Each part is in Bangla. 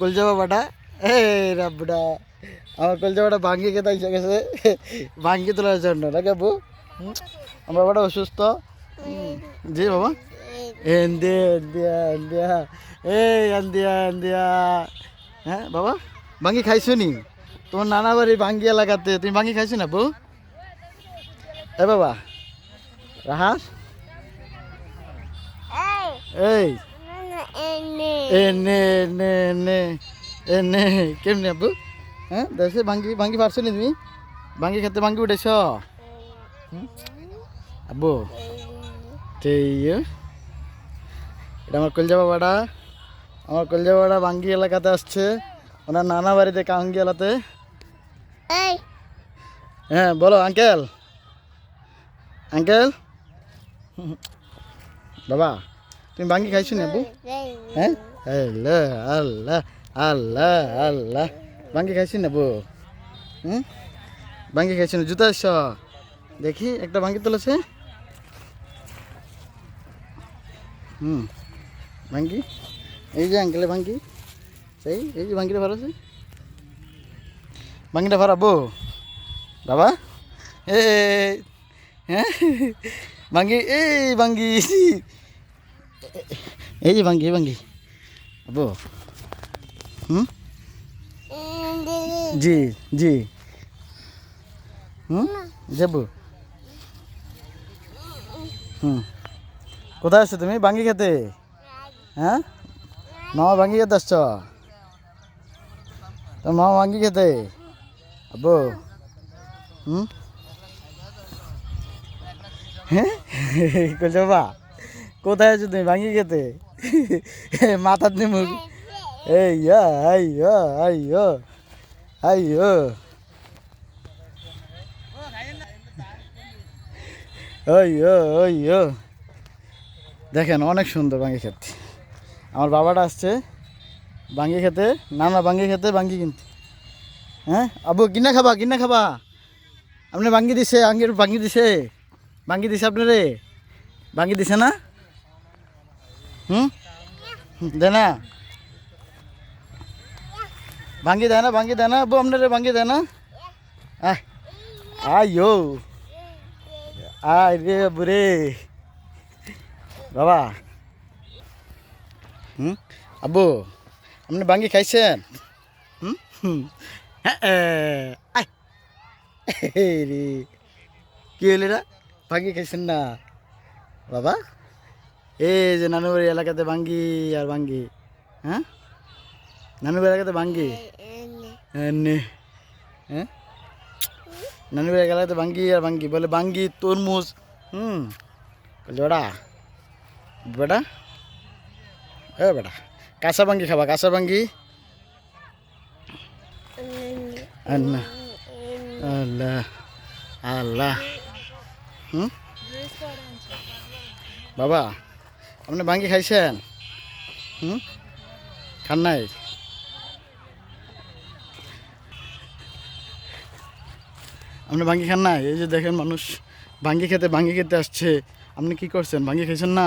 কলজা বাবাটা। এই রাবডা আমার কলজা বাবাটা ভাঙ্গি খেতে এসে গেছে। ভাঙ্গি তোলার জন্য আব্বু হুম? আমার বাবাটা অসুস্থ। জি বাবা। এন্দিয়া এন্দিয়া এন্দিয়া। এই এন্দিয়া এন্দিয়া। হ্যাঁ বাবা ভাঙ্গি খাইছো নি? তোমার নানা বাড়ি ভাঙ্গি এলাকাতে তুমি ভাঙ্গি খাইছো না বউ? এ বাবা রাহাস এই। এনে নে নে এনে কেমনি আব্বু হ্যাঁ দেশে ভাঙ্গি ভাঙ্গি পারছ নি তুমি ভাঙ্গি খেতে ভাঙ্গি উঠেছ? আব্বু সেই এটা আমার কলজা বাবাটা আমার কলজা বাবাটা ভাঙ্গি এলাকাতে আসছে ওনার নানা বাড়িতে কাঙ্গি এলাকাতে হ্যাঁ বলো আঙ্কেল আঙ্কেল বাবা তুমি ভাঙ্গি খাইছো নি আব্বু? হ্যাঁ? আল্লাহ আল্লাহ আল্লাহ আল্লাহ। ভাঙ্গি খাইছি না বউ হুম? ভাঙ্গি খাইছি না? জুতা এসছ দেখি একটা ভাঙ্গি তুলেছে। হুম ভাঙ্গি এই যে আঙ্কেলে ভাঙ্গি সেই এই যে ভাঙ্গিটা ভালো আছে। ভাঙ্গিটা ভাড়াবো বাবা। এ হ্যাঁ? ভাঙ্গি এই ভাঙ্গি এই যে ভাঙ্গি ভাঙ্গি। আবু। হুম? জি জি। হুম? যাব। হুম। কোথায় আসছো তুমি? ভাঙ্গি খেতে? হ্যাঁ? মামা ভাঙ্গি খেতে আসছ? তোর মামা ভাঙ্গি খেতে? আবু। হুম? হ্যাঁ? বাবা? কোথায় আছো তুমি? ভাঙ্গি খেতে? মাথার নিমুখ এই আইয়ো আইয়ো আইয়ো ওইয়ো ওইয়ো দেখেন, অনেক সুন্দর ভাঙ্গি খেতে। আমার বাবাটা আসছে ভাঙ্গি খেতে। না না, ভাঙ্গি খেতে, ভাঙ্গি কিনতে। হ্যাঁ? আবু, কিনা খাবা কিনা খাবা। আপনি ভাঙ্গি দিছে, আঙ্গির ভাঙ্গি দিছে। ভাঙ্গি দিছে আপনারে। ভাঙ্গি দিছে না? হুম? দে ভাঙ্গি দেয় ভাঙ্গি দেয় না আব্বু আপনারে ভাঙ্গি দেয় আয় আয়ো রে বুড়ে। বাবা। হুম? আব্বু, আপনি ভাঙ্গি খাইছেন? হুম? হুম। হ্যাঁ রে। কি হইলে ভাঙ্গি খাইছেন না। বাবা। এই যে নানুবাড়ি এলাকাতে ভাঙ্গি আর ভাঙ্গি হ্যাঁ? নানুবাড়ি এলাকাতে ভাঙ্গি? হ্যাঁ? নানুবাড়ি এলাকাতে ভাঙ্গি আর ভাঙ্গি, বলে ভাঙ্গি তরমুজ, হুম? বলে বেটা বেটা? এ বেটা, কাঁচা ভাঙ্গি খাবা, কাঁচা ভাঙ্গি? আল্লাহ আল্লাহ আল্লাহ, হুম? বাবা আপনি ভাঙ্গি খাইছেন? হুম? খান নাই? আপনি ভাঙ্গি খান নাই? এই যে দেখেন মানুষ ভাঙ্গি খেতে ভাঙ্গি খেতে আসছে। আপনি কি করছেন? ভাঙ্গি খাইছেন না?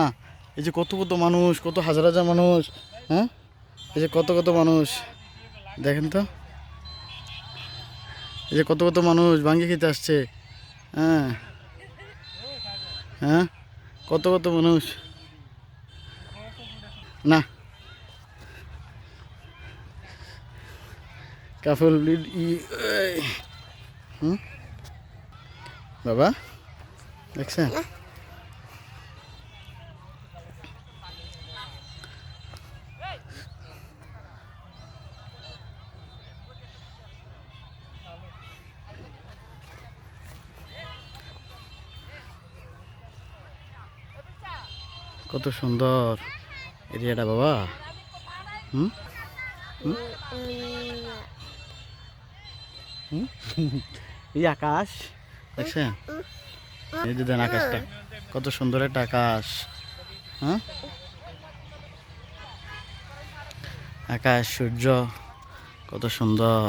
এই যে কত কত মানুষ, কত হাজার হাজার মানুষ হ্যাঁ? এই যে কত কত মানুষ। দেখেন তো। এই যে কত কত মানুষ ভাঙ্গি খেতে আসছে। হ্যাঁ? হ্যাঁ? কত কত মানুষ। না। কাফল হুম? বাবা দেখছেন? কত সুন্দর। এরিয়াটা বাবা? হুম? এই আকাশ। দেখছেন? এই যে দেন আকাশটা। কত সুন্দর একটা আকাশ। হ্যাঁ আকাশ, সূর্য, কত সুন্দর।